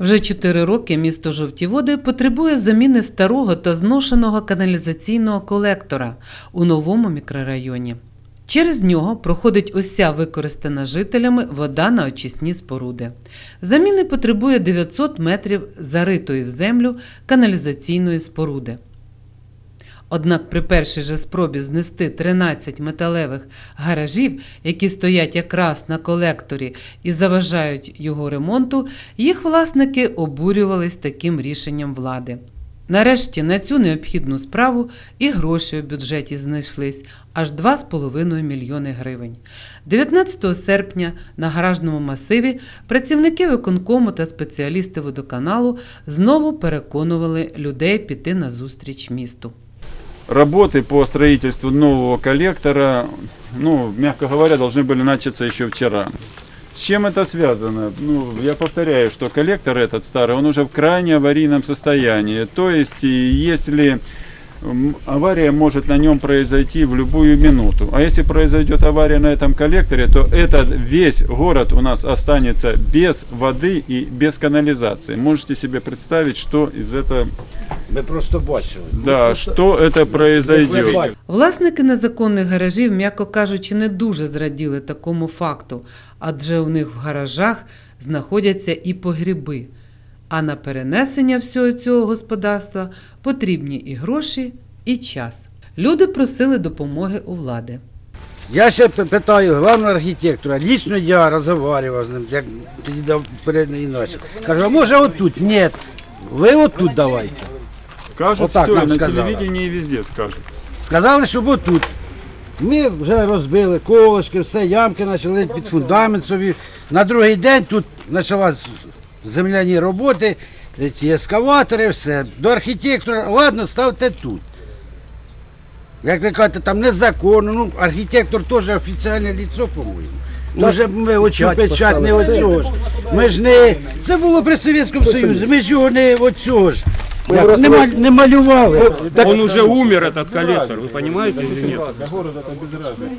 Вже чотири роки місто Жовті Води потребує заміни старого та зношеного каналізаційного колектора у новому мікрорайоні. Через нього проходить уся використана жителями вода на очисні споруди. Заміни потребує 900 метрів заритої в землю каналізаційної споруди. Однак при першій же спробі знести 13 металевих гаражів, які стоять якраз на колекторі і заважають його ремонту, їх власники обурювались таким рішенням влади. Нарешті на цю необхідну справу і гроші у бюджеті знайшлись аж 2,5 мільйони гривень. 19 серпня на гаражному масиві працівники виконкому та спеціалісти водоканалу знову переконували людей піти на зустріч місту. Работы по строительству нового коллектора, ну, мягко говоря, должны были начаться еще вчера. С чем это связано? Ну, я повторяю, что коллектор этот старый, он уже в крайне аварийном состоянии. То есть, если авария может на нем произойти в любую минуту. А если произойдет авария на этом коллекторе, то этот весь город у нас останется без воды и без канализации. Можете себе представить, что из этого, Ми просто бачили. да, что это произойдет. Власники незаконних гаражів, м'яко кажучи, не дуже зраділи такому факту, адже у них в гаражах знаходяться і погріби. А на перенесення всього цього господарства потрібні і гроші, і час. Люди просили допомоги у влади. Я ще питаю главного архітектора, лічно я розмовляв з ним, як тоді дав передній ночі. Кажу, а може отут? Ні. Ви отут давайте. Скажут Вот так все, нам на сказала. телевидении и везде скажут. Сказали, щоб отут. Ми вже розбили колочки, все, ямки почали під фундамент собі. На другий день тут почалась земляні роботи, ці ескаватори, все. До архітектора, ладно, ставте тут. Як ви кажете, там незаконно, ну архітектор теж офіційне ліцо, по-моєму. Ну, вже ми оцю печать не оцього ж. Ми ж не. Це було при Совєтському Союзі, ми ж його не оцього ж. Як, не, маль- не малювали. Он уже умер, этот коллектор, вы понимаете или нет?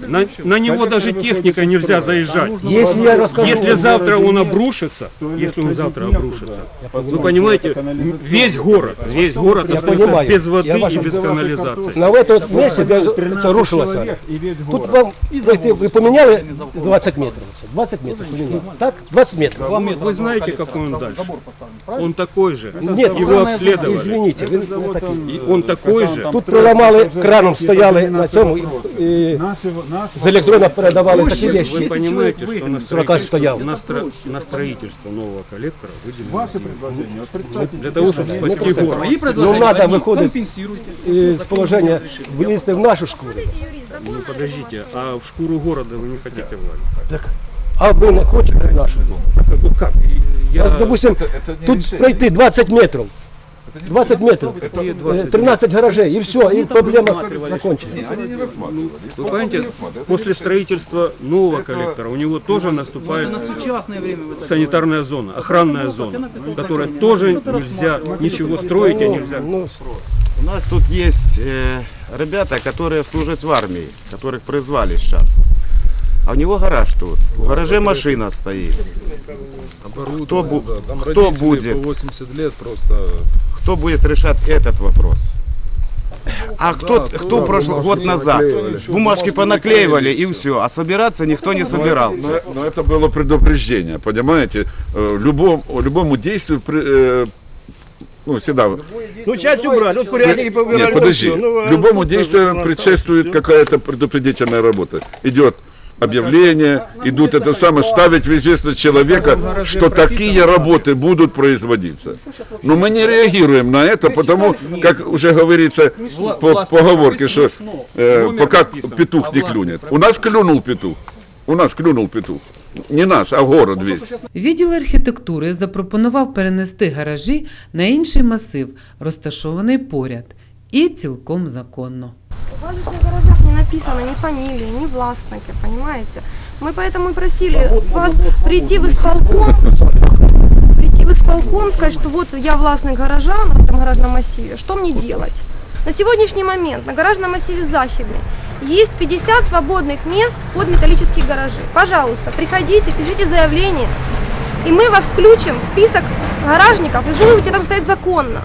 На, на него даже техника нельзя заезжать. Если я расскажу... Если завтра он обрушится, если он завтра обрушится, вы понимаете, весь город, весь город остается понимаю. без воды и без канализации. На в этом месте рушилось. Тут вам, знаете, вы поменяли 20 метров. 20 метров поменяли. Так? 20 метров. Вы знаете, какой он дальше? Он такой же. Нет, Его обследовали Извините, ви не такі. И он такой же. Тут проламали, краном стояли на цьому і з електрона передавали такі Вы вещи. понимаете, что на, Дурака стоял. строительство, на, стро- на строительство нового коллектора выделено деньги. для того, чтобы спасти город. Ну, треба виходити з положення, влізти в нашу школу. Ну подождите, а в шкуру города вы не хотите влазить? Так, а ви не хочете нашу? Ну как? Я... Нас, допустим, тут пройти 20 метров. 20 метров, э, 20? 13 гаражей, и все, и проблема закончена. Вы понимаете, после строительства нового коллектора у него тоже наступает санитарная зона, охранная зона, которая тоже нельзя ничего строить, а нельзя. Ну, У нас тут есть э, ребята, которые служат в армии, которых призвали сейчас. А у него гараж тут. В гараже машина стоит. Кто, бу- кто будет? 80 лет просто Кто будет решать этот вопрос? А кто, кто прошлый год назад? Бумажки понаклеивали и все, а собираться никто не собирался. Но, но это было предупреждение, понимаете? Э, Любом, любому действию э, ну, всегда. Ну, часть убрали, ну, курятники поубирали. Нет, подожди. всё. Ну, а Любому действию предшествует какая-то предупредительная работа. Идет объявление, идут это самое, ставить в известность человека, что такие работы будут производиться. Но мы не реагируем на это, потому, как уже говорится по поговорке, что э, пока петух не клюнет. У нас клюнул петух. У нас клюнул петух. Не наш, а город весь. Відділ архітектури запропонував перенести гаражі на інший масив, розташований поряд, і цілком законно. У вас же в гаражах не написано ни фамилии, ни властники, понимаете? Мы поэтому и просили вас прийти в исполком, прийти в исполком, сказать, что вот я властный гаража на этом гаражном массиве, что мне делать? На сегодняшний момент на гаражном массиве Захидный есть 50 свободных мест под металлические гаражи. Пожалуйста, приходите, пишите заявление, и мы вас включим в список гаражников, и вы будете там стоять законно.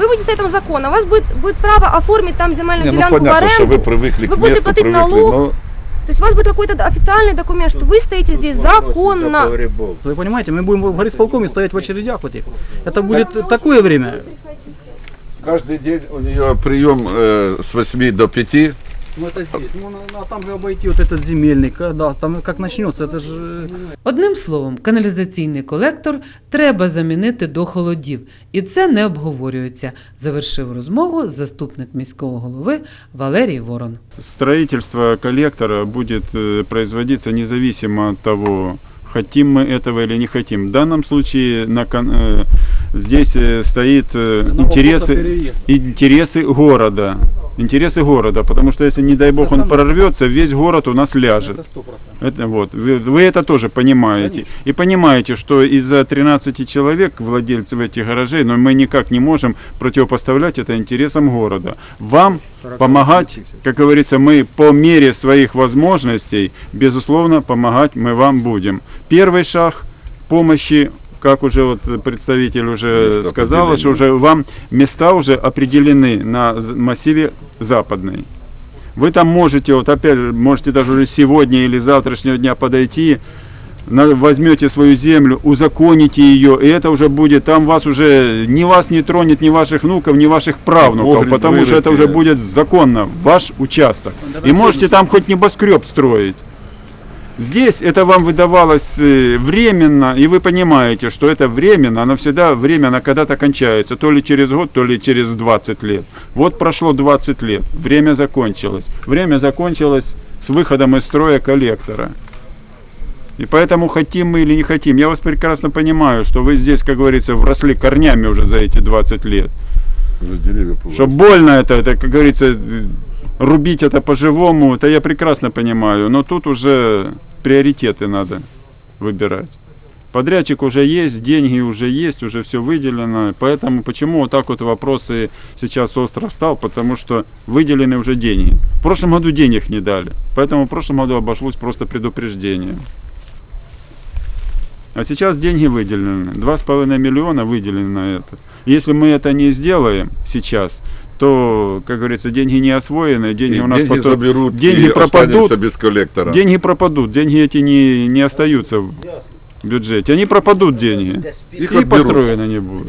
Вы будете стоять там законно. У вас будет, будет право оформить там земельную Не, ну делянку в понятно, аренду. что вы привыкли Вы к будете месту, платить привыкли, налог. но То есть у вас будет какой-то официальный документ, что вы стоите здесь законно. Вы понимаете, мы будем в горисполкоме стоять в очередях вот их. Это будет такое время. каждый день у нее прием э, с 8 до 5. Ну это здесь. Ну на- а там же обойти вот этот земельный, когда там как начнется, это же Одним словом, каналізаційний колектор треба замінити до холодів, і це не обговорюється, завершив розмову заступник міського голови Валерій Ворон. Строительство коллектора будет э, производиться независимо от того, хотим мы этого или не хотим. В данном случае на кон- э, здесь э, стоит э, интересы, интересы города. Интересы города, потому что если, не дай бог, он прорвется, весь город у нас ляжет. Это вот, вы, вы это тоже понимаете. И понимаете, что из-за 13 человек, владельцев этих гаражей, но мы никак не можем противопоставлять это интересам города. Вам помогать, как говорится, мы по мере своих возможностей, безусловно, помогать мы вам будем. Первый шаг помощи как уже вот представитель уже Места сказала, что уже вам места уже определены на массиве западный. Вы там можете, вот опять же, можете даже уже сегодня или завтрашнего дня подойти, на- возьмете свою землю, узаконите ее, и это уже будет, там вас уже, ни вас не тронет, ни ваших внуков, ни ваших правнуков, Погреб потому что это уже будет законно, ваш участок. И можете там хоть небоскреб строить. Здесь это вам выдавалось э, временно, и вы понимаете, что это временно, оно всегда временно когда-то кончается, то ли через год, то ли через 20 лет. Вот прошло 20 лет, время закончилось. Время закончилось с выходом из строя коллектора. И поэтому хотим мы или не хотим, я вас прекрасно понимаю, что вы здесь, как говорится, вросли корнями уже за эти 20 лет. Уже деревья Что больно это, это, как говорится, рубить это по-живому, это я прекрасно понимаю. Но тут уже приоритеты надо выбирать. Подрядчик уже есть, деньги уже есть, уже все выделено. Поэтому почему вот так вот вопросы сейчас остро встал? Потому что выделены уже деньги. В прошлом году денег не дали. Поэтому в прошлом году обошлось просто предупреждением. А сейчас деньги выделены. 2,5 миллиона выделены на это. Если мы это не сделаем сейчас, то, как говорится, деньги не освоены, деньги И у нас деньги потом- заберут деньги и пропадут, без коллектора. деньги пропадут, деньги эти не, не остаются в бюджете, они пропадут деньги Их и отберут. построены не будут.